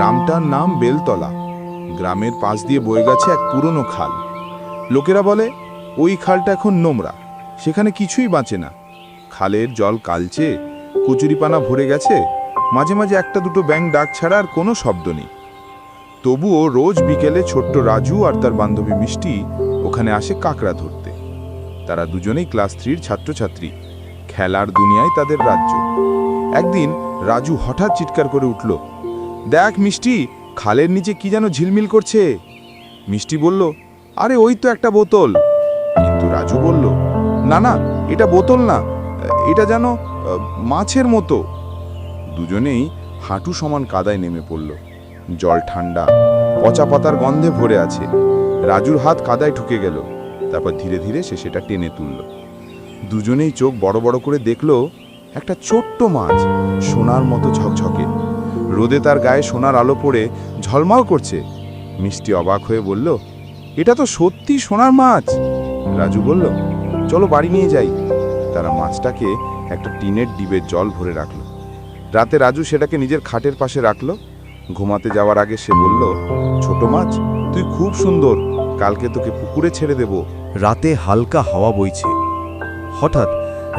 গ্রামটার নাম বেলতলা। গ্রামের পাশ দিয়ে বয়ে গেছে এক পুরনো খাল। লোকেরা বলে, ওই খালটা এখন নোংরা। সেখানে কিছুই বাঁচে না। খালের জল কালচে, কচুরিপানা ভরে গেছে। মাঝে মাঝে একটা দুটো ব্যাং ডাক ছাড়া আর কোনো শব্দ নেই। তবুও রোজ বিকেলে ছোট্ট রাজু আর তার বান্ধবী মিষ্টি ওখানে আসে কাকড়া ধরতে। তারা দুজনেই ক্লাস থ্রির ছাত্রছাত্রী। খেলার দুনিয়ায় তাদের রাজ্য। একদিন রাজু হঠাৎ চিৎকার করে উঠল দেখ মিষ্টি, খালের নিচে কি যেন ঝিলমিল করছে। মিষ্টি বলল, আরে ওই তো একটা বোতল। কিন্তু রাজু বলল, না না, এটা বোতল না, এটা যেন মাছের মতো। দুজনেই হাঁটু সমান কাদায় নেমে পড়ল। জল ঠান্ডা পচা পাতার গন্ধে ভরে আছে। রাজুর হাত কাদায় ঢুকে গেল, তারপর ধীরে ধীরে সে সেটা টেনে তুলল। দুজনেই চোখ বড় বড় করে দেখল, একটা ছোট্ট মাছ সোনার মতো ঝকঝকে। রোদে তার গায়ে সোনার আলো পড়ে ঝলমল করছে। মিষ্টি অবাক হয়ে বলল, এটা তো সত্যি সোনার মাছ। রাজু বলল, চলো বাড়ি নিয়ে যাই। তারা মাছটাকে একটা টিনের ডিবের জল ভরে রাখল। রাতে রাজু সেটাকে নিজের খাটের পাশে রাখল। ঘুমাতে যাওয়ার আগে সে বলল, ছোট মাছ, তুই খুব সুন্দর। কালকে তোকে পুকুরে ছেড়ে দেব। রাতে হালকা হাওয়া বইছে। হঠাৎ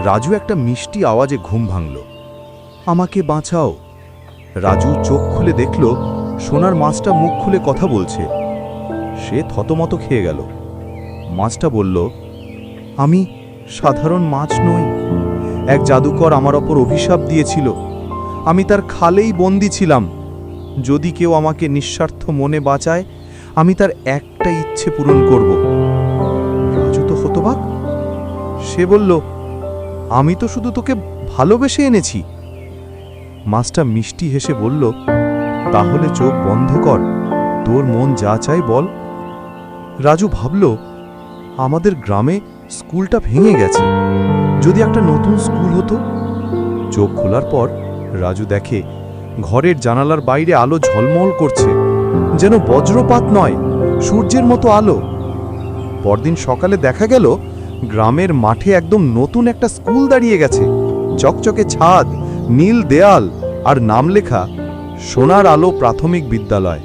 রাজু একটা মিষ্টি আওয়াজে ঘুম ভাঙল। আমাকে বাঁচাও। রাজু চোখ খুলে দেখল, সোনার মাছটা মুখ খুলে কথা বলছে। সে থতমত খেয়ে গেল। মাছটা বলল, আমি সাধারণ মাছ নই। এক জাদুকর আমার ওপর অভিশাপ দিয়েছিল। আমি তার খালেই বন্দি ছিলাম। যদি কেউ আমাকে নিঃস্বার্থ মনে বাঁচায়, আমি তার একটা ইচ্ছে পূরণ করব। রাজু তো হতবাক। সে বলল, আমি তো শুধু তোকে ভালোবেসে এনেছি। মাছটা মিষ্টি হেসে বলল, তাহলে চোখ বন্ধ কর, তোর মন যা চাই বল। রাজু ভাবল, আমাদের গ্রামে স্কুলটা ভেঙে গেছে। যদি একটা নতুন স্কুল হতো? চোখ খোলার পর রাজু দেখে, ঘরের জানালার বাইরে আলো ঝলমল করছে, যেন বজ্রপাত নয়, সূর্যের মতো আলো। পরদিন সকালে দেখা গেল, গ্রামের মাঠে একদম নতুন একটা স্কুল দাঁড়িয়ে গেছে, চকচকে ছাদ নীল দেয়াল আর নাম লেখা সোনার আলো প্রাথমিক বিদ্যালয়।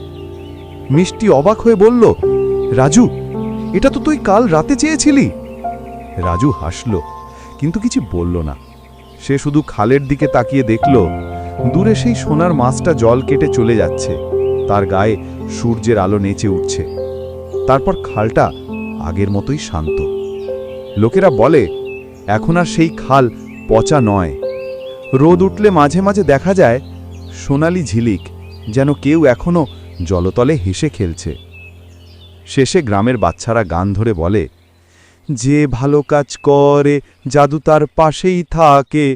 মিষ্টি অবাক হয়ে বলল, রাজু, এটা তো তুই কাল রাতে চেয়েছিলি? রাজু হাসল, কিন্তু কিছু বলল না। সে শুধু খালের দিকে তাকিয়ে দেখল, দূরে সেই সোনার মাছটা জল কেটে চলে যাচ্ছে, তার গায়ে সূর্যের আলো নেচে উঠছে। তারপর খালটা আগের মতোই শান্ত। লোকেরা বলে, এখন আর সেই খাল পচা নয়। রোদ উঠলে মাঝে মাঝে দেখা যায় সোনালি ঝিলিক যেন কেউ এখনও জলতলে হেসে খেলছে। শেষে গ্রামের বাচ্চারা গান ধরে বলে, যে ভালো কাজ করে, জাদু তার পাশেই থাকে